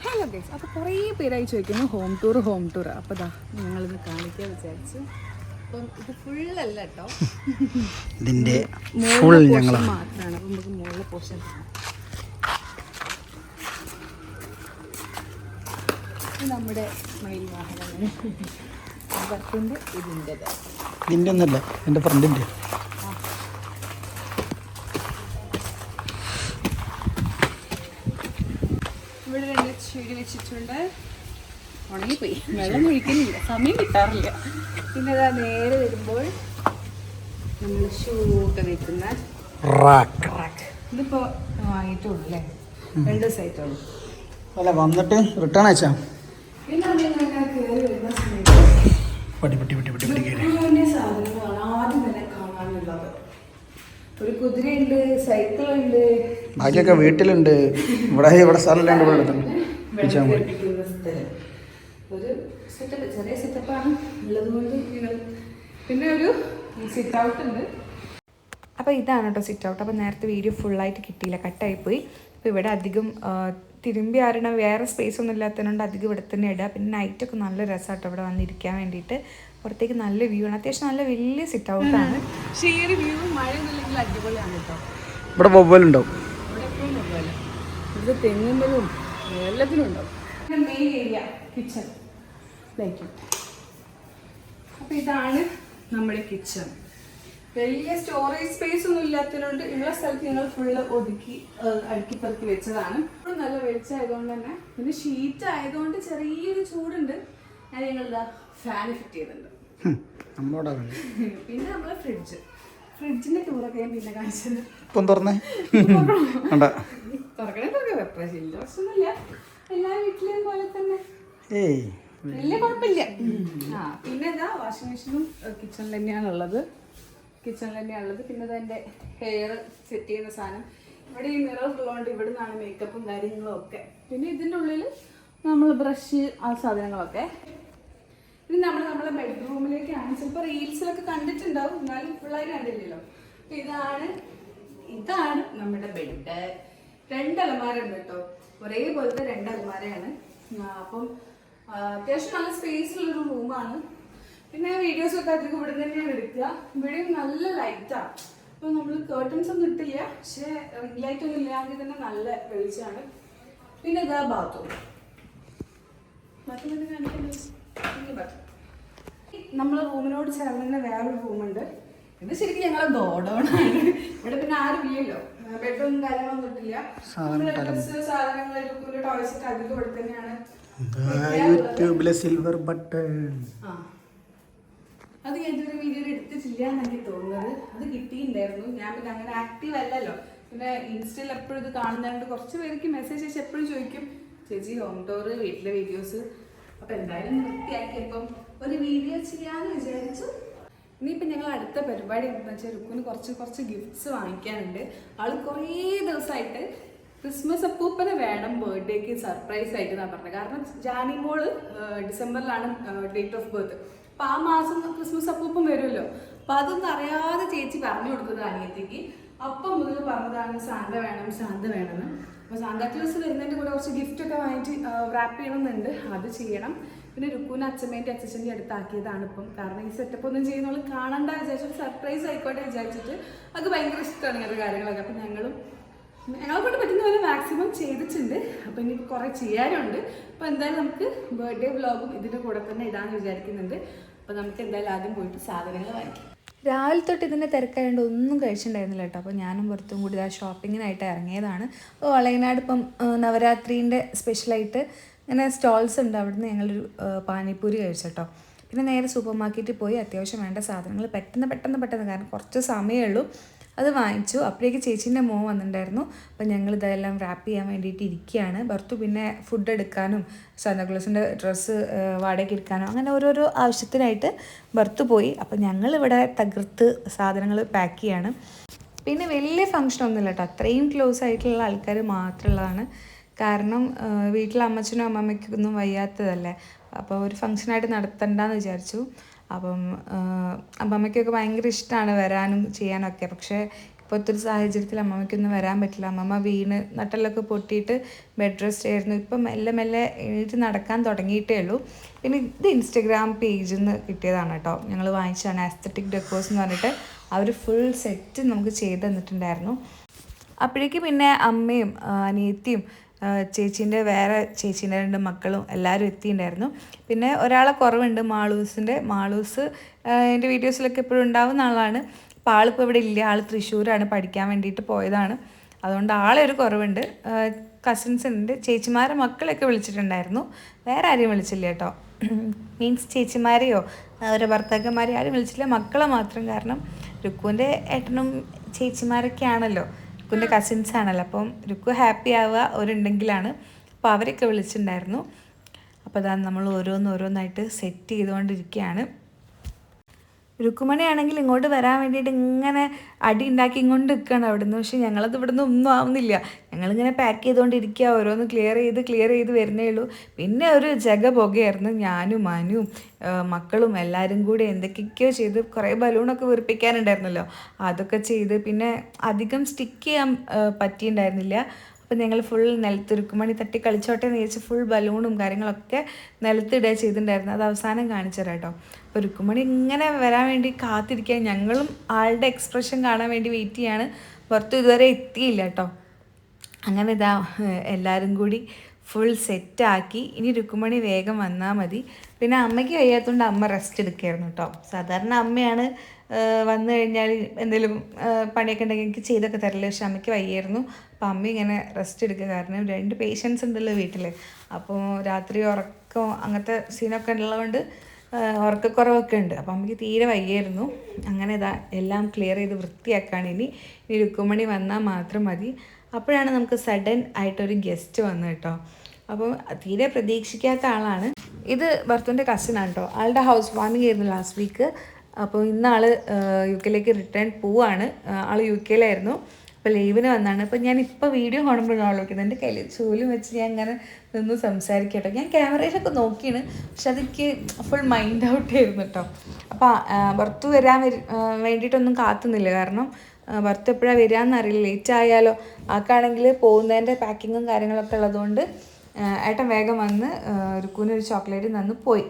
Hello guys അപ്പോൾ കുറേ പേരായി ചോദിക്കുന്നു ഹോം ടൂർ ഹോം ടൂർ അപ്പോൾ ദാ ഞങ്ങളിത് കാണിക്കാൻ വിചാരിച്ചു. അപ്പം ഇത് ഫുള്ളല്ല കേട്ടോ ഇതിന്റെ ഫുൾ ഞങ്ങൾ മാത്രമാണ് അപ്പം നമുക്ക് മുകളിലെ പോർഷൻ നമ്മുടെ മയിൽ വാഹനങ്ങൾ ഇതിന്റെ ഇതിന്റെത് ഇതിന്റെ ഒന്നല്ല എന്റെ ഫ്രണ്ടിന്റെ ഇവിടെ രണ്ട് ചെടി വെച്ചിട്ടുണ്ട്. ഉണങ്ങിപ്പോയി. വെള്ളം ഒഴിക്കുന്നില്ല. സമയം കിട്ടാറില്ല. പിന്നെ അതാ നേരെ വരുമ്പോൾ നമ്മൾ ഷൂ ഒക്കെ വെക്കുന്ന ഇതിപ്പോൾ വാങ്ങിയിട്ടുള്ളൂ അല്ലേ? രണ്ട് ദിവസമായിട്ടുള്ളൂ. അല്ല വന്നിട്ട് റിട്ടേൺ അയച്ചാ? ഒരു കുതിരയുണ്ട് സൈക്കിളുണ്ട് ബാക്കിയൊക്കെ വീട്ടിലുണ്ട്. ഇവിടെ ഇവിടെ സ്ഥലമില്ലാണ്ട് ഇവിടെ എടുത്തു വെച്ചാൽ മതി. സ്ഥലം. ഒരു സെറ്റപ്പ് ചെറിയ സെറ്റപ്പാണ് ഞങ്ങൾ പിന്നെ ഒരു സിറ്റ് ഔട്ട് ഉണ്ട്. അപ്പോൾ ഇതാണ് കേട്ടോ സിറ്റ് ഔട്ട് അപ്പോൾ നേരത്തെ വീഡിയോ ഫുള്ളായിട്ട് കിട്ടിയില്ല. കട്ടായിപ്പോയി. അപ്പോൾ ഇവിടെ അധികം തിരുമ്പി ആരണം വേറെ സ്പേസ് ഒന്നും ഇല്ലാത്തതുകൊണ്ട് അധികം ഇവിടെ തന്നെ ഇടുക പിന്നെ നൈറ്റൊക്കെ നല്ല രസമാട്ടോ ഇവിടെ വന്നിരിക്കാൻ വേണ്ടിയിട്ട്. പുറത്തേക്ക് നല്ല വ്യൂ ആണ്. അത്യാവശ്യം നല്ല വലിയ സിറ്റ് ഔട്ടാണ് പക്ഷേ ഈ ഒരു വ്യൂ മഴ ഒന്നുമില്ലെങ്കിൽ അടിപൊളിയാണ് കേട്ടോ ഇവിടെ മൊബൈലാണ് ഇത് തെങ്ങുമ്പലും എല്ലാത്തിനും ഉണ്ടാവും. മെയിൻ ഏരിയ കിച്ചൺ ലൈക്ക് അപ്പൊ ഇതാണ് നമ്മുടെ കിച്ചൺ വലിയ സ്റ്റോറേജ് സ്പേസ് ഒന്നും ഇല്ലാത്തതുകൊണ്ട് ഉള്ള സ്ഥലത്ത് ഞങ്ങൾ ഫുള്ള് ഒതുക്കി ഏഹ്, അടുക്കി പെറുക്കി വെച്ചതാണ്. ഇപ്പോൾ നല്ല വെളിച്ചമായതുകൊണ്ട് തന്നെ പിന്നെ ഷീറ്റ് ആയതുകൊണ്ട് ചെറിയൊരു ചൂടുണ്ട്. അത് ഞങ്ങൾ ഫാൻ ഫിറ്റ് ചെയ്തിട്ടുണ്ട്. പിന്നെ നമ്മളെ ഫ്രിഡ്ജ് ഫ്രിഡ്ജിന്റെ ടൂറൊക്കെ ഞാൻ പിന്നെ കാണിച്ചത്. ഇപ്പം തുറന്നേ? വേണ്ട തുറക്കണേ തുറക്കാം. പ്രശ്നമില്ല പ്രശ്നമൊന്നുമില്ല എല്ലാ വീട്ടിലെയും പോലെ തന്നെ. ഏയ്. വലിയ കുഴപ്പമില്ല. ആ പിന്നെ ഇതാ വാഷിംഗ് മെഷീനും കിച്ചണിൽ തന്നെയാണ് ഉള്ളത്. കിച്ചണിൽ തന്നെയാണ് ഉള്ളത്. പിന്നെ എന്റെ ഹെയർ സെറ്റ് ചെയ്യുന്ന സാധനം. ഇവിടെ ഈ മിറർ ഉള്ളതുകൊണ്ട് ഇവിടെ നിന്നാണ് മേക്കപ്പും കാര്യങ്ങളും ഒക്കെ. പിന്നെ ഇതിന്റെ ഉള്ളിൽ നമ്മൾ ബ്രഷ് ആ സാധനങ്ങളൊക്കെ. ഇനി നമ്മൾ നമ്മുടെ ബെഡ്റൂമിലേക്കാണ് ചിലപ്പോൾ റീൽസിലൊക്കെ കണ്ടിട്ടുണ്ടാവും. എന്നാലും പിള്ളേർ കണ്ടില്ലല്ലോ. അപ്പം ഇതാണ് ഇതാണ് നമ്മുടെ ബെഡ് രണ്ട് അലമാര ഉണ്ട് കേട്ടോ. ഒരേപോലത്തെ രണ്ട് അലമാരയാണ് അപ്പം അത്യാവശ്യം നല്ല സ്പേസ് ഉള്ളൊരു റൂമാണ് പിന്നെ വീഡിയോസ് ഒക്കെ അധികം ഇവിടെ തന്നെയാണ് എടുക്കുക. ഇവിടെ നല്ല ലൈറ്റാണ് അപ്പൊ നമ്മൾ കേർട്ടൻസ് ഒന്നും ഇട്ടില്ല. പക്ഷേ റിംഗ് ലൈറ്റ് ഒന്നും ഇല്ലാങ്കിൽ തന്നെ നല്ല വെളിച്ചമാണ്. പിന്നെ ഇതാ ബാത്റൂം ബാത്റൂം നമ്മളെ റൂമിനോട് ചേർന്ന് തന്നെ വേറൊരു റൂമുണ്ട്. ഇത് ശരിക്കും ഞങ്ങളെ ഗോഡോണാണ് ഇവിടെ പിന്നെ ആരും ഇല്ലല്ലോ. ബെഡും കാര്യങ്ങളൊന്നും ഇട്ടില്ല. സാധനങ്ങൾ ടോയ്സ് ഒക്കെ അധികം ഇവിടെ തന്നെയാണ്. യൂട്യൂബിലെ സിൽവർ ബട്ടൺ. അത് ഞാൻ ഇതുവരെ വീഡിയോ എടുത്തിട്ടില്ല എന്നാണ് എനിക്ക് തോന്നുന്നത്. അത് കിട്ടിയിട്ടുണ്ടായിരുന്നു. ഞാൻ പിന്നെ അങ്ങനെ ആക്റ്റീവ് അല്ലല്ലോ. പിന്നെ ഇൻസ്റ്റയിൽ എപ്പോഴും ഇത് കാണുന്നതുകൊണ്ട് കുറച്ച് പേർക്ക് മെസ്സേജ് അയച്ച് എപ്പോഴും ചോദിക്കും ചേച്ചി ഹോം ടൂർ വീട്ടിലെ വീഡിയോസ് അപ്പൊ എന്തായാലും വൃത്തിയാക്കിയപ്പം ഒരു വീഡിയോ ചെയ്യാന്ന് വിചാരിച്ചു. ഇനിയിപ്പോൾ ഞങ്ങൾ അടുത്ത പരിപാടി എന്താണെന്ന് വെച്ചാൽ രുക്കുന് കുറച്ച് കുറച്ച് ഗിഫ്റ്റ്സ് വാങ്ങിക്കാനുണ്ട്. ആൾ കുറേ ദിവസമായിട്ട് ക്രിസ്മസ് അപ്പൂപ്പനെ വേണം ബർത്ത്ഡേക്ക് സർപ്രൈസ് ആയിട്ട് എന്നാണ് പറഞ്ഞത്. കാരണം ജാനി മോൾ ഡിസംബറിലാണ് ഡേറ്റ് ഓഫ് ബർത്ത് അപ്പൊ ആ മാസം ക്രിസ്മസ് അപ്പൂപ്പൻ വരുമല്ലോ. അപ്പൊ അതൊന്നും അറിയാതെ ചേച്ചി പറഞ്ഞു കൊടുത്തത് അനിയത്തേക്ക്. അപ്പം മുതൽ പറഞ്ഞതാണ് ശാന്ത വേണം ശാന്ത വേണമെന്ന്. അപ്പൊ സാന്താ ക്ലോസ് വരുന്നതിന്റെ കൂടെ കുറച്ച് ഗിഫ്റ്റ് ഒക്കെ വാങ്ങിച്ച് റാപ്പ് ചെയ്യണമെന്നുണ്ട്. അത് ചെയ്യണം. പിന്നെ രുക്കൂന് അച്ഛമ്മേന്റെ അച്ഛന്റെ അടുത്താക്കിയതാണ് ഇപ്പം. കാരണം ഈ സെറ്റപ്പ് ഒന്നും ചെയ്യുന്നവൾ കാണണ്ട വിചാരിച്ചിട്ട് സർപ്രൈസ് ആയിക്കോട്ടെ വിചാരിച്ചിട്ട്. അത് ഭയങ്കര ഇഷ്ടമാണ് ഇങ്ങനത്തെ കാര്യങ്ങളൊക്കെ. അപ്പം ഞങ്ങളും ഞങ്ങളെ കൊണ്ട് പറ്റുന്ന പോലെ മാക്സിമം ചെയ്തിട്ടുണ്ട്. അപ്പം ഇനി കുറേ ചെയ്യാനുണ്ട്. അപ്പോൾ എന്തായാലും നമുക്ക് ബർത്ത്ഡേ വ്ളോഗും ഇതിന്റെ കൂടെ തന്നെ ഇടാന്ന് വിചാരിക്കുന്നുണ്ട്. അപ്പം നമുക്ക് എന്തായാലും ആദ്യം പോയിട്ട് സാധനങ്ങൾ വാങ്ങിക്കാം. രാവിലെ തൊട്ട് ഇതിന്റെ തിരക്കായതുകൊണ്ട് ഒന്നും കഴിച്ചിട്ടുണ്ടായിരുന്നില്ല കേട്ടോ. അപ്പോൾ ഞാനും പുറത്തും കൂടി ആ ഷോപ്പിങ്ങിനായിട്ട് ഇറങ്ങിയതാണ്. അപ്പോൾ വളയനാട് ഇപ്പം നവരാത്രീന്റെ സ്പെഷ്യലായിട്ട് ഇങ്ങനെ സ്റ്റോൾസ് ഉണ്ട്. അവിടുന്ന് ഞങ്ങളൊരു പാനിപ്പൂരി പാനിപ്പൂരി കഴിച്ചോട്ടോ. പിന്നെ നേരെ സൂപ്പർ മാർക്കറ്റിൽ പോയി അത്യാവശ്യം വേണ്ട സാധനങ്ങൾ പെട്ടെന്ന് പെട്ടെന്ന് പെട്ടെന്ന് കാരണം കുറച്ച് സമയമേ ഉള്ളൂ. അത് വാങ്ങിച്ചു. അപ്പോഴേക്ക് ചേച്ചീന്റെ മോൻ വന്നിട്ടുണ്ടായിരുന്നു. അപ്പോൾ ഞങ്ങൾ ഇതെല്ലാം റാപ്പ് ചെയ്യാൻ വേണ്ടിയിട്ട് ഇരിക്കുകയാണ്. ഭർത്തു പിന്നെ ഫുഡ് എടുക്കാനും സാന്താക്ലോസിന്റെ ഡ്രസ്സ് വാടകയ്ക്ക് എടുക്കാനും അങ്ങനെ ഓരോരോ ആവശ്യത്തിനായിട്ട് ഭർത്തു പോയി. അപ്പോൾ ഞങ്ങളിവിടെ തകർത്ത് സാധനങ്ങൾ പാക്ക് ചെയ്യാണ്. പിന്നെ വലിയ ഫങ്ഷൻ ഒന്നുമില്ല കേട്ടോ. അത്രയും ക്ലോസ് ആയിട്ടുള്ള ആൾക്കാർ മാത്രമുള്ളതാണ്. കാരണം വീട്ടിലെ അമ്മച്ചനും അമ്മമ്മയ്ക്കൊന്നും വയ്യാത്തതല്ലേ? അപ്പോൾ ഒരു ഫങ്ഷനായിട്ട് നടത്തണ്ടെന്ന് വിചാരിച്ചു. അപ്പം അമ്മമ്മയ്ക്കൊക്കെ ഭയങ്കര ഇഷ്ടമാണ് വരാനും ചെയ്യാനൊക്കെ. പക്ഷേ ഇപ്പോഴത്തെ ഒരു സാഹചര്യത്തിൽ അമ്മമ്മയ്ക്കൊന്നും വരാൻ പറ്റില്ല. അമ്മമ്മ വീണ് നട്ടലൊക്കെ പൊട്ടിയിട്ട് ബെഡ് റെസ്റ്റ് ആയിരുന്നു. ഇപ്പം മെല്ലെ മെല്ലെ എഴുതി നടക്കാൻ തുടങ്ങിയിട്ടേ ഉള്ളൂ. പിന്നെ ഇത് ഇൻസ്റ്റഗ്രാം പേജിൽ നിന്ന് കിട്ടിയതാണ് കേട്ടോ. ഞങ്ങൾ വാങ്ങിച്ചതാണ് ആസ്തറ്റിക് ഡെക്കോസ് എന്ന് പറഞ്ഞിട്ട്. അവർ ഫുൾ സെറ്റ് നമുക്ക് ചെയ്ത് തന്നിട്ടുണ്ടായിരുന്നു. അപ്പോഴേക്ക് പിന്നെ അമ്മയും അനിയത്തിയും ചേച്ചീന്റെ വേറെ ചേച്ചീന്റെ രണ്ട് മക്കളും എല്ലാവരും എത്തിയിട്ടുണ്ടായിരുന്നു. പിന്നെ ഒരാളെ കുറവുണ്ട് മാളൂസിന്റെ. മാളൂസ് എന്റെ വീഡിയോസിലൊക്കെ എപ്പോഴും ഉണ്ടാവുന്ന ആളാണ്. അപ്പോൾ ആളിപ്പോൾ ഇവിടെ ഇല്ല. ആൾ തൃശ്ശൂരാണ് പഠിക്കാൻ വേണ്ടിയിട്ട് പോയതാണ്. അതുകൊണ്ട് ആളെ ഒരു കുറവുണ്ട്. കസിൻസ് ഉണ്ട്. ചേച്ചിമാരെ മക്കളെയൊക്കെ വിളിച്ചിട്ടുണ്ടായിരുന്നു. വേറെ ആരെയും വിളിച്ചില്ല കേട്ടോ. മീൻസ് ചേച്ചിമാരെയോ അവരെ ഭർത്താക്കന്മാരെയോ ആരും വിളിച്ചില്ല. മക്കളെ മാത്രം കാരണം രുക്കുവിന്റെ ഏട്ടനും ചേച്ചിമാരൊക്കെ ആണല്ലോ രുക്കുവിന്റെ കസിൻസ് ആണല്ലോ. അപ്പം രുക്കു ഹാപ്പി ആവുക അവരുണ്ടെങ്കിലാണ്. അപ്പോൾ അവരൊക്കെ വിളിച്ചിട്ടുണ്ടായിരുന്നു. അപ്പോൾ അതാണ് നമ്മൾ ഓരോന്നോരോന്നായിട്ട് സെറ്റ് ചെയ്തുകൊണ്ടിരിക്കുകയാണ്. രുക്കുമണി ആണെങ്കിൽ ഇങ്ങോട്ട് വരാൻ വേണ്ടിയിട്ട് ഇങ്ങനെ അടി ഉണ്ടാക്കി ഇങ്ങോട്ട് നിൽക്കുകയാണ് അവിടെ നിന്ന് പക്ഷേ ഞങ്ങളത് ഇവിടെ നിന്ന് ഒന്നും ആവുന്നില്ല. ഞങ്ങളിങ്ങനെ പാക്ക് ചെയ്തുകൊണ്ടിരിക്കുക. ഓരോന്ന് ക്ലിയർ ചെയ്ത് ക്ലിയർ ചെയ്ത് വരുന്നേ ഉള്ളൂ. പിന്നെ ഒരു ജഗ പുകയായിരുന്നു. ഞാനും മനുവും മക്കളും എല്ലാവരും കൂടി എന്തൊക്കെയൊക്കെയോ ചെയ്ത് കുറേ ബലൂണൊക്കെ വീർപ്പിക്കാനുണ്ടായിരുന്നല്ലോ. അതൊക്കെ ചെയ്ത് പിന്നെ അധികം സ്റ്റിക്ക് ചെയ്യാൻ പറ്റിയിട്ടുണ്ടായിരുന്നില്ല. അപ്പോൾ ഞങ്ങൾ ഫുൾ നിലത്തുരുക്കുമണി തട്ടി കളിച്ചോട്ടെ എന്ന് വിചാരിച്ച് ഫുൾ ബലൂണും കാര്യങ്ങളൊക്കെ നിലത്തിടുക ചെയ്തിട്ടുണ്ടായിരുന്നു അത് അവസാനം കാണിച്ചു തരാം കേട്ടോ. അപ്പോൾ രുക്കുമണി ഇങ്ങനെ വരാൻ വേണ്ടി കാത്തിരിക്കാൻ ഞങ്ങളും ആളുടെ എക്സ്പ്രഷൻ കാണാൻ വേണ്ടി വെയിറ്റ് ചെയ്യാണ്. പുറത്ത് ഇതുവരെ എത്തിയില്ല കേട്ടോ. അങ്ങനെ ഇതാ എല്ലാവരും കൂടി ഫുൾ സെറ്റാക്കി ഇനി രുക്കുമണി വേഗം വന്നാൽ മതി. പിന്നെ അമ്മയ്ക്ക് വയ്യാത്തതുകൊണ്ട് അമ്മ റെസ്റ്റ് എടുക്കുകയായിരുന്നു കേട്ടോ. സാധാരണ അമ്മയാണ് വന്നു കഴിഞ്ഞാൽ എന്തെങ്കിലും പണിയൊക്കെ ഉണ്ടെങ്കിൽ എനിക്ക് ചെയ്തൊക്കെ തരല്ലേ. പക്ഷെ അമ്മയ്ക്ക് വയ്യായിരുന്നു. അപ്പം അമ്മ ഇങ്ങനെ റെസ്റ്റ് എടുക്കുക. കാരണം രണ്ട് പേഷ്യൻസ് ഉണ്ടല്ലോ വീട്ടിൽ അപ്പോൾ രാത്രി ഉറക്കം അങ്ങനത്തെ സീനൊക്കെ ഉള്ളതുകൊണ്ട് ഉറക്കക്കുറവൊക്കെ ഉണ്ട്. അപ്പം അമ്മയ്ക്ക് തീരെ വയ്യായിരുന്നു. അങ്ങനെ ഇതാ എല്ലാം ക്ലിയർ ചെയ്ത് വൃത്തിയാക്കാണ്. ഇനി ഇനി രുക്കുമണി വന്നാൽ മാത്രം മതി. അപ്പോഴാണ് നമുക്ക് സഡൻ ആയിട്ടൊരു ഗസ്റ്റ് വന്നു കേട്ടോ. അപ്പം തീരെ പ്രതീക്ഷിക്കാത്ത ആളാണ്. ഇത് ഭർത്തുവിന്റെ കസിനാണ് കേട്ടോ. ആളുടെ ഹൗസ് വാമിംഗ് ആയിരുന്നു ലാസ്റ്റ് വീക്ക് അപ്പോൾ ഇന്ന് ആൾ യു കെയിലേക്ക് റിട്ടേൺ പോവാണ്. ആൾ യു കെയിലായിരുന്നു അപ്പോൾ ലീവിന് വന്നാണ്. അപ്പോൾ ഞാൻ ഇപ്പോൾ വീഡിയോ കാണുമ്പോഴാണ് ആലോചിക്കുന്നത് എന്റെ കയ്യിൽ ചൂലും വെച്ച് ഞാൻ ഇങ്ങനെ നിന്ന് സംസാരിക്കട്ടോ. ഞാൻ ക്യാമറയിലൊക്കെ നോക്കിയാണ്. പക്ഷെ അതെനിക്ക് ഫുൾ മൈൻഡ് ഔട്ട് ആയിരുന്നു കേട്ടോ അപ്പോൾ പുറത്ത് വരാൻ വരി- വേണ്ടിയിട്ടൊന്നും കാത്തുന്നില്ല. കാരണം ഭർത്ത് എപ്പോഴാണ് വരികയെന്ന് അറിയില്ല. ലേറ്റ് ആയാലോ ആക്കാണെങ്കിൽ പോകുന്നതിന്റെ പാക്കിങ്ങും കാര്യങ്ങളൊക്കെ ഉള്ളതുകൊണ്ട് ഏട്ടൻ വേഗം വന്ന് ഒരു കൂനൊരു ചോക്ലേറ്റ് നന്ന് പോയി.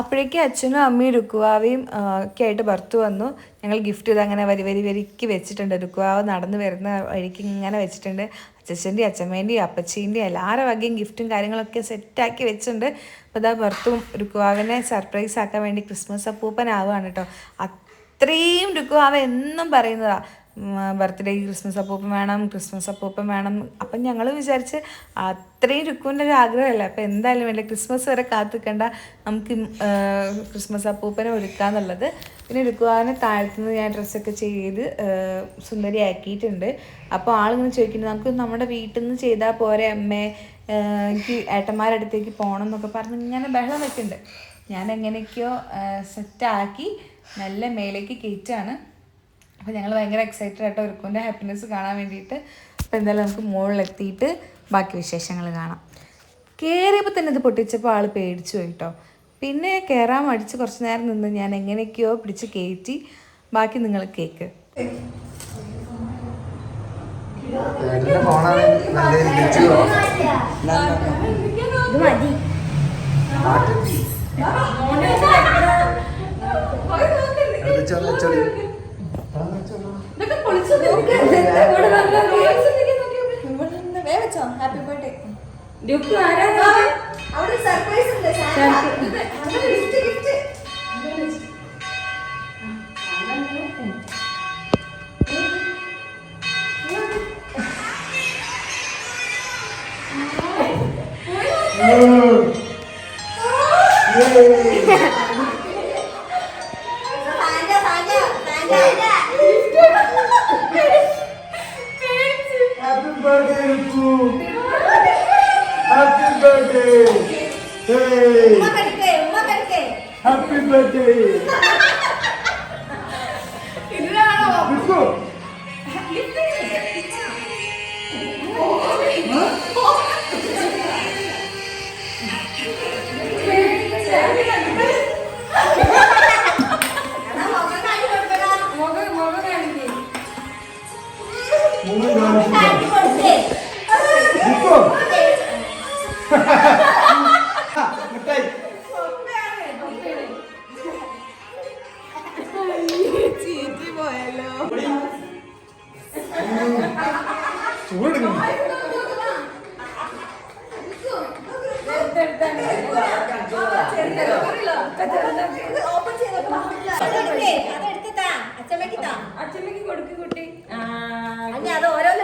അപ്പോഴേക്കും അച്ഛനും അമ്മയും രുക്കുവാവയും ഒക്കെ ആയിട്ട് ഭർത്തു വന്നു. ഞങ്ങൾ ഗിഫ്റ്റ് ഇത് അങ്ങനെ വരി വരി വരിക്ക് വെച്ചിട്ടുണ്ട്. രുക്കുവാവ് നടന്ന് വരുന്ന വഴിക്ക് ഇങ്ങനെ വെച്ചിട്ടുണ്ട്. അച്ഛന്റെയും അച്ഛമ്മേന്റെയും അപ്പച്ചീന്റെയും എല്ലാവരുടെ വകയും ഗിഫ്റ്റും കാര്യങ്ങളൊക്കെ സെറ്റാക്കി വെച്ചിട്ടുണ്ട്. അപ്പോൾ ഇതാ ഭർത്തും രുക്കുവാവിനെ സർപ്രൈസ് ആക്കാൻ വേണ്ടി ക്രിസ്മസ് അപ്പൂപ്പനാവുകയാണ് കേട്ടോ. അത്രയും രുക്കുവാവ എന്നും പറയുന്നതാ. ബർത്ത്ഡേക്ക് ക്രിസ്മസ് അപ്പൂപ്പൻ വേണം ക്രിസ്മസ് അപ്പൂപ്പൻ വേണം. അപ്പം ഞങ്ങൾ വിചാരിച്ച് അത്രയും രുക്കുവിന്റെ ഒരു ആഗ്രഹമല്ല? അപ്പം എന്തായാലും വേണ്ട ക്രിസ്മസ് വരെ കാത്തിക്കണ്ട. നമുക്ക് ക്രിസ്മസ് അപ്പൂപ്പനെ ഒരുക്കുക എന്നുള്ളത് പിന്നെ രുക്കുവാനെ താഴ്ത്തുന്നത് ഞാൻ ഡ്രസ്സൊക്കെ ചെയ്ത് സുന്ദരിയാക്കിയിട്ടുണ്ട്. അപ്പോൾ ആളിങ്ങനെ ചോദിക്കുന്നത് നമുക്ക് നമ്മുടെ വീട്ടിൽ നിന്ന് ചെയ്താൽ പോരെ അമ്മേ? എനിക്ക് ഏട്ടന്മാരുടെ അടുത്തേക്ക് പോകണം എന്നൊക്കെ പറഞ്ഞ് ഇങ്ങനെ ബഹളം വെക്കുന്നുണ്ട്. ഞാൻ എങ്ങനെയൊക്കെയോ സെറ്റാക്കി നല്ല മേലേക്ക് കയറ്റാണ്. അപ്പോൾ ഞങ്ങൾ ഭയങ്കര എക്സൈറ്റഡ് ആയിട്ട് ഒരുക്കുന്റെ ഹാപ്പിനെസ് കാണാൻ വേണ്ടിയിട്ട് അപ്പോൾ എന്തായാലും നമുക്ക് മുകളിലെത്തിയിട്ട് ബാക്കി വിശേഷങ്ങൾ കാണാം. കയറിയപ്പോൾ തന്നെ ഇത് പൊട്ടിച്ചപ്പോൾ ആൾ പേടിച്ചു പോയി കേട്ടോ പിന്നെ കയറാൻ മടിച്ച് കുറച്ച് നേരം നിന്ന് ഞാൻ എങ്ങനെയൊക്കെയോ പിടിച്ച് കയറ്റി ബാക്കി നിങ്ങൾ കേക്ക്. മതി. Happy birthday. സർപ്രൈസ് ഉണ്ട്. Birthday Rukku happy birthday hey happy birthday Rukku എന്നാ മുഖം കാണിച്ചു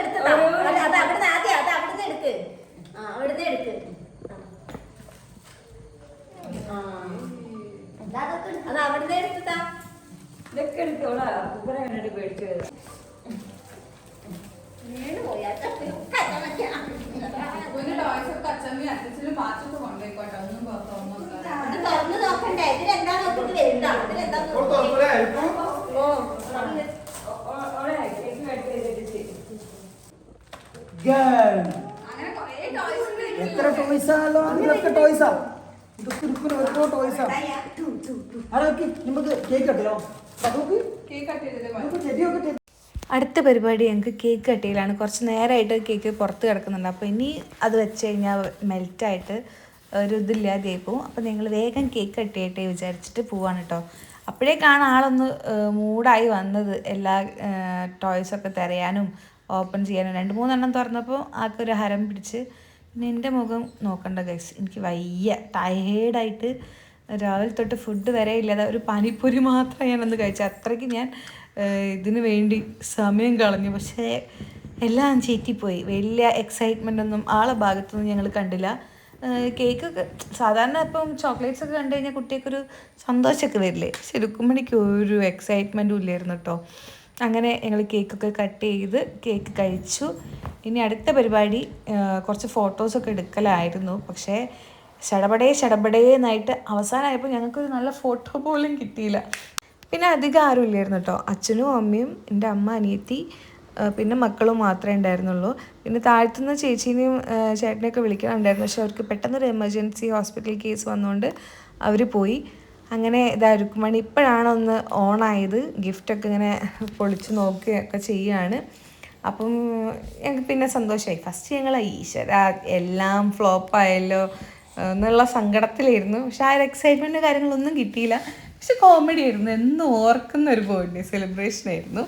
എടുത്തതാ അത് അവിടുന്ന് ആദ്യം അത് അവിടുന്ന് എടുക്ക് ആ അവിടുന്ന് എടുക്ക്? അത് അവിടുന്ന് എടുത്തതാ ഇതൊക്കെ എടുത്തോളാ കുക്കറെ പേടിച്ചു പേടിച്ചത് വീണ് പോയി അച്ഛമ്മക്ക് ഇതിലെന്താ നോക്കുന്നത് ടോയ്സ് ഒക്കെ അച്ഛമ്മയും അച്ഛനും പാച്ചൊക്കെ കൊണ്ടുപോയിക്കോട്ടെ ഒന്നും പുറത്തൊന്നും അത് തുറന്ന് നോക്കണ്ടേ ഇതിലെന്താ നോക്കിട്ട് വരുന്നതാ ഇതിലെന്താ ഓ അത് ഓളെ കേക്ക് കട്ട് ചെയ്തിട്ട് ചെയ്യും എത്ര ടോയ്സാണല്ലോ ഇതൊക്കെ ടോയ്സാ ഇതൊക്കെ ഇരിക്കുന്ന ഓരോ ടോയ്സാ അതൊക്കെ നമുക്ക് കേക്ക് അതൊക്കെ കേക്ക് ചെടിയൊക്കെ അടുത്ത പരിപാടി ഞങ്ങൾക്ക് കേക്ക് കട്ടിയിലാണ് കുറച്ച് നേരമായിട്ട് കേക്ക് പുറത്ത് കിടക്കുന്നുണ്ട്. അപ്പോൾ ഇനി അത് വെച്ച് കഴിഞ്ഞാൽ മെൽറ്റായിട്ട് ഒരു ഇതില്ലാതെ പോവും. അപ്പോൾ നിങ്ങൾ വേഗം കേക്ക് കട്ട് ചെയ്യട്ടെ വിചാരിച്ചിട്ട് പോവാണ് കേട്ടോ അപ്പോഴേക്കാണ് ആളൊന്ന് മൂഡായി വന്നത് എല്ലാ ടോയ്സൊക്കെ തിരയാനും ഓപ്പൺ ചെയ്യാനും രണ്ട് മൂന്നെണ്ണം തുറന്നപ്പോൾ ആൾക്കൊരു ഹരം പിടിച്ച് പിന്നെ എന്റെ മുഖം നോക്കണ്ട ഗൈസ് എനിക്ക് വയ്യ. ടയേർഡായിട്ട് രാവിലെ തൊട്ട് ഫുഡ് വരെ ഇല്ലാതെ ഒരു പനിപ്പൊരി മാത്രമേ ഞാനൊന്ന് കഴിച്ചു. അത്രയ്ക്ക് ഞാൻ ഇതിനു വേണ്ടി സമയം കളഞ്ഞു. പക്ഷേ എല്ലാം ചീറ്റിപ്പോയി. വലിയ എക്സൈറ്റ്മെന്റ് ഒന്നും ആളെ ഭാഗത്തുനിന്ന് ഞങ്ങൾ കണ്ടില്ല. കേക്കൊക്കെ സാധാരണ ഇപ്പം ചോക്ലേറ്റ്സ് ഒക്കെ കണ്ടു കഴിഞ്ഞാൽ കുട്ടിയൊക്കെ ഒരു സന്തോഷമൊക്കെ വരില്ലേ? ശരിക്കും എനിക്ക് ഒരു എക്സൈറ്റ്മെന്റും ഇല്ലായിരുന്നു കേട്ടോ അങ്ങനെ ഞങ്ങൾ കേക്കൊക്കെ കട്ട് ചെയ്ത് കേക്ക് കഴിച്ചു. ഇനി അടുത്ത പരിപാടി കുറച്ച് ഫോട്ടോസൊക്കെ എടുക്കലായിരുന്നു. പക്ഷേ ശടപടേ ശടപടേ എന്നായിട്ട് അവസാനമായപ്പോൾ ഞങ്ങൾക്കൊരു നല്ല ഫോട്ടോ പോലും കിട്ടിയില്ല. പിന്നെ അധികം ആരും ഇല്ലായിരുന്നു കേട്ടോ. അച്ഛനും അമ്മയും എന്റെ അമ്മ അനിയത്തി പിന്നെ മക്കളും മാത്രമേ ഉണ്ടായിരുന്നുള്ളൂ. പിന്നെ താഴ്ത്തുന്ന ചേച്ചീനെയും ചേട്ടനെയൊക്കെ വിളിക്കാനുണ്ടായിരുന്നു പക്ഷെ അവർക്ക് പെട്ടെന്നൊരു എമർജൻസി ഹോസ്പിറ്റൽ കേസ് വന്നുകൊണ്ട് അവർ പോയി. അങ്ങനെ ഇതാ രുക്കുമണി ഇപ്പോഴാണ് ഒന്ന് ഓണായത്. ഗിഫ്റ്റൊക്കെ ഇങ്ങനെ പൊളിച്ച് നോക്കുകയൊക്കെ ചെയ്യുകയാണ്. അപ്പം ഞങ്ങൾക്ക് പിന്നെ സന്തോഷമായി. ഫസ്റ്റ് ഞങ്ങൾ ഈശ്വര എല്ലാം ഫ്ലോപ്പായല്ലോ എന്നുള്ള സങ്കടത്തിലായിരുന്നു. പക്ഷെ ആ ഒരു എക്സൈറ്റ്മെന്റ് കാര്യങ്ങളൊന്നും കിട്ടിയില്ല. പക്ഷെ കോമഡി ആയിരുന്നു. എന്നും ഓർക്കുന്ന ഒരു ബർത്ത്ഡേ സെലിബ്രേഷൻ ആയിരുന്നു.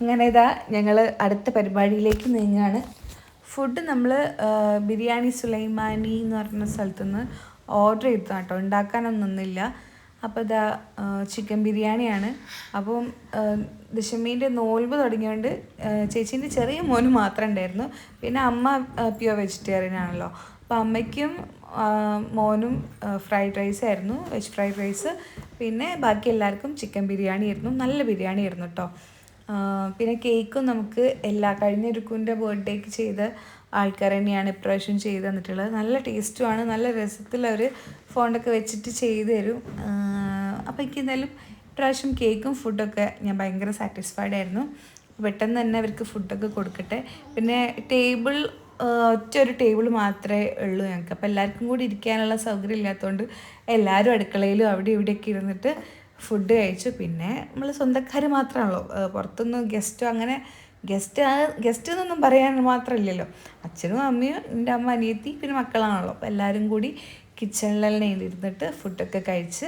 അങ്ങനെ ഇതാ ഞങ്ങൾ അടുത്ത പരിപാടിയിലേക്ക് നീങ്ങുകയാണ്. ഫുഡ് നമ്മൾ ബിരിയാണി സുലൈമാനി എന്ന് പറഞ്ഞ സ്ഥലത്തുനിന്ന് ഓർഡർ ചെയ്തു കേട്ടോ. ഉണ്ടാക്കാനൊന്നുമില്ല അപ്പോൾ ഇതാ ചിക്കൻ ബിരിയാണിയാണ്. അപ്പം ദശമീന്റെ നോൽവ് തുടങ്ങിയോണ്ട് ചേച്ചീന്റെ ചെറിയ മോന് മാത്രം ഉണ്ടായിരുന്നു. പിന്നെ അമ്മ പ്യുവർ വെജിറ്റേറിയൻ ആണല്ലോ. അപ്പോൾ അമ്മയ്ക്കും മോനും ഫ്രൈഡ് റൈസ് ആയിരുന്നു വെജ് ഫ്രൈഡ് റൈസ് പിന്നെ ബാക്കി എല്ലാവർക്കും ചിക്കൻ ബിരിയാണി ആയിരുന്നു. നല്ല ബിരിയാണി ആയിരുന്നു കേട്ടോ പിന്നെ കേക്കും നമുക്ക് എല്ലാ കഴിഞ്ഞ ഒരുക്കുന്റെ ബർത്ത്ഡേക്ക് ചെയ്ത ആൾക്കാർ തന്നെയാണ് ഇപ്രാവശ്യം ചെയ്ത് തന്നിട്ടുള്ളത്. നല്ല ടേസ്റ്റുമാണ് നല്ല രസത്തിൽ അവർ ഫോണ്ടൊക്കെ വെച്ചിട്ട് ചെയ്തു തരും. അപ്പോൾ എനിക്ക് എന്തായാലും ഇപ്രാവശ്യം കേക്കും ഫുഡൊക്കെ ഞാൻ ഭയങ്കര സാറ്റിസ്ഫൈഡ് ആയിരുന്നു. പെട്ടെന്ന് തന്നെ അവർക്ക് ഫുഡൊക്കെ കൊടുക്കട്ടെ. പിന്നെ ടേബിൾ ഒറ്റ ഒരു ടേബിൾ മാത്രമേ ഉള്ളൂ ഞങ്ങൾക്ക്. അപ്പോൾ എല്ലാവർക്കും കൂടി ഇരിക്കാനുള്ള സൗകര്യം ഇല്ലാത്തതുകൊണ്ട് എല്ലാവരും അടുക്കളയിലും അവിടെ ഇവിടെയൊക്കെ ഇരുന്നിട്ട് ഫുഡ് കഴിച്ചു. പിന്നെ നമ്മൾ സ്വന്തക്കാർ മാത്രമാണല്ലോ. പുറത്തുനിന്ന് ഗസ്റ്റോ അങ്ങനെ ഗസ്റ്റ് ഗസ്റ്റ് എന്നൊന്നും പറയാൻ മാത്രമില്ലല്ലോ അച്ഛനും അമ്മയും എന്റെ അമ്മ അനിയത്തി പിന്നെ മക്കളാണല്ലോ. അപ്പോൾ എല്ലാവരും കൂടി കിച്ചണിലെല്ലാം ഇരുന്നിട്ട് ഫുഡൊക്കെ കഴിച്ച്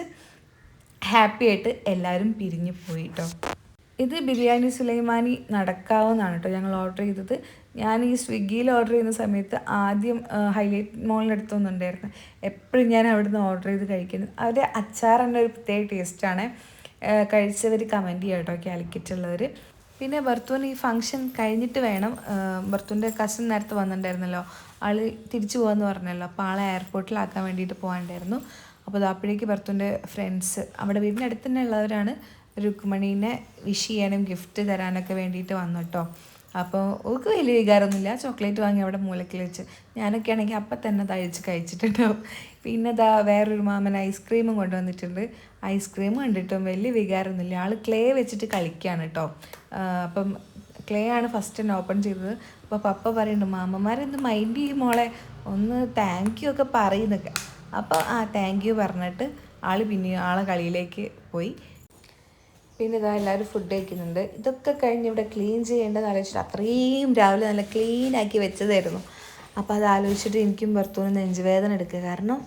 ഹാപ്പി ആയിട്ട് എല്ലാവരും പിരിഞ്ഞു പോയി കേട്ടോ ഇത് ബിരിയാണി സുലൈമാനി നടക്കാവുന്നതാണ് കേട്ടോ ഞങ്ങൾ ഓർഡർ ചെയ്തത്. ഞാൻ ഈ സ്വിഗ്ഗിയിൽ ഓർഡർ ചെയ്യുന്ന സമയത്ത് ആദ്യം ഹൈലൈറ്റ് മോളിന്റെ അടുത്തൊന്നുണ്ടായിരുന്നു എപ്പോഴും ഞാൻ അവിടുന്ന് ഓർഡർ ചെയ്ത് കഴിക്കുന്നത്. അവരുടെ അച്ചാർ തന്നെ ഒരു പ്രത്യേക ടേസ്റ്റാണ് കഴിച്ചവർ കമന്റ് ചെയ്യാം കേട്ടോ കാലിക്കറ്റ് ഉള്ളവർ പിന്നെ ബർത്തുവിന് ഈ ഫംഗ്ഷൻ കഴിഞ്ഞിട്ട് വേണം. ബർത്തുവിന്റെ കസിൻ നേരത്തെ വന്നിട്ടുണ്ടായിരുന്നല്ലോ. ആൾ തിരിച്ചു പോകാമെന്ന് പറഞ്ഞല്ലോ. അപ്പോൾ ആളെ എയർപോർട്ടിലാക്കാൻ വേണ്ടിയിട്ട് പോകാനുണ്ടായിരുന്നു അപ്പോൾ അപ്പോഴേക്ക് ബർത്തുവിന്റെ ഫ്രണ്ട്സ് അവിടെ വീടിന്റെ അടുത്ത് തന്നെ ഉള്ളവരാണ് രുക്മണീനെ വിഷ് ചെയ്യാനും ഗിഫ്റ്റ് തരാനൊക്കെ വേണ്ടിയിട്ട് വന്നു കേട്ടോ അപ്പോൾ ഓക്ക് വലിയ വികാരമൊന്നുമില്ല. ചോക്ലേറ്റ് വാങ്ങി അവിടെ മൂലക്കിൽ വെച്ച് ഞാനൊക്കെ ആണെങ്കിൽ അപ്പം തന്നെ തയ്ച്ച് കഴിച്ചിട്ടുണ്ടാവും. പിന്നെ ഇതാ വേറൊരു മാമൻ ഐസ്ക്രീമും കൊണ്ടുവന്നിട്ടുണ്ട്. ഐസ്ക്രീം കണ്ടിട്ടും? വലിയ വികാരമൊന്നുമില്ല. ആൾ ക്ലേ വെച്ചിട്ട് കളിക്കുകയാണ് കേട്ടോ അപ്പം ക്ലേ ആണ് ഫസ്റ്റ് തന്നെ ഓപ്പൺ ചെയ്തത്. അപ്പോൾ പപ്പ പറയുന്നുണ്ട് മാമ്മമാരെന്ത് മൈൻഡ് ചെയ്യും മോളെ? ഒന്ന് താങ്ക് യു ഒക്കെ പറയുന്നൊക്കെ. അപ്പോൾ ആ താങ്ക് യു പറഞ്ഞിട്ട് ആൾ പിന്നെ ആളെ കളിയിലേക്ക് പോയി. പിന്നെ ഇതാ എല്ലാവരും ഫുഡ് കഴിക്കുന്നുണ്ട്. ഇതൊക്കെ കഴിഞ്ഞ് ഇവിടെ ക്ലീൻ ചെയ്യേണ്ടത് ആലോചിച്ചിട്ട് അത്രയും രാവിലെ നല്ല ക്ലീൻ ആക്കി വെച്ചതായിരുന്നു. അപ്പോൾ അത് ആലോചിച്ചിട്ട് എനിക്കും ഭർത്തുവിനും നെഞ്ചുവേദന എടുക്കുക. കാരണം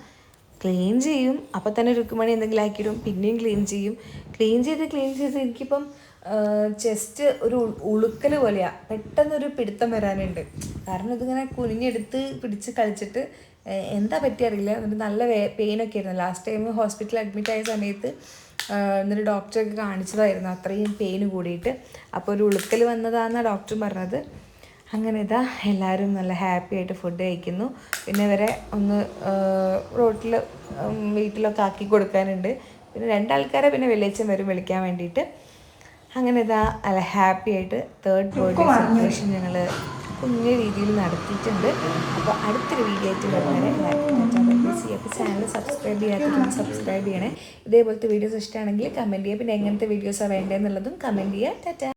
ക്ലീൻ ചെയ്യും അപ്പോൾ തന്നെ രുക്കുമണി എന്തെങ്കിലും ആക്കിയിടും പിന്നെയും ക്ലീൻ ചെയ്യും. ക്ലീൻ ചെയ്ത് ക്ലീൻ ചെയ്ത് എനിക്കിപ്പം ചെസ്റ്റ് ഒരു ഉളുക്കൽ പോലെയാണ് പെട്ടെന്നൊരു പിടുത്തം വരാനുണ്ട്. കാരണം ഇതിങ്ങനെ കുനിഞ്ഞെടുത്ത് പിടിച്ച് കളിച്ചിട്ട് എന്താ പറ്റിയറിയില്ല. എന്നിട്ട് നല്ല പെയിനൊക്കെ ആയിരുന്നു. ലാസ്റ്റ് ടൈം ഹോസ്പിറ്റലിൽ അഡ്മിറ്റ് ആയ സമയത്ത് എന്നിട്ട് ഡോക്ടറൊക്കെ കാണിച്ചതായിരുന്നു. അത്രയും പെയിൻ കൂടിയിട്ട്. അപ്പോൾ ഒരു ഉളുക്കൽ വന്നതാണെന്നാണ് ഡോക്ടർ പറഞ്ഞത്. അങ്ങനെ ഇതാ എല്ലാവരും നല്ല ഹാപ്പി ആയിട്ട് ഫുഡ് കഴിക്കുന്നു. പിന്നെ ഇവരെ ഒന്ന് റോട്ടിൽ വീട്ടിലൊക്കെ ആക്കി കൊടുക്കാനുണ്ട്. പിന്നെ രണ്ടാൾക്കാരെ പിന്നെ വെള്ളിയച്ചൻ വരും വിളിക്കാൻ വേണ്ടിയിട്ട്. അങ്ങനെ ഇതാ നല്ല ഹാപ്പി ആയിട്ട് തേർഡ് ബർത്ത്ഡേ സെലിബ്രേഷൻ ഞങ്ങൾ കുഞ്ഞു രീതിയിൽ നടത്തിയിട്ടുണ്ട്. അപ്പോൾ അടുത്തൊരു വീഡിയോ ആയിട്ട് വരുന്നവരെ ചെയ്യുക അപ്പോൾ ചാനൽ സബ്സ്ക്രൈബ് ചെയ്യാത്തവരും സബ്സ്ക്രൈബ് ചെയ്യണേ. ഇതേപോലത്തെ വീഡിയോസ് ഇഷ്ടമാണെങ്കിൽ കമന്റ് ചെയ്യുക. പിന്നെ എങ്ങനത്തെ വീഡിയോസാണ് വേണ്ടതെന്നുള്ളതും കമന്റ് ചെയ്യുക. ടാറ്റ.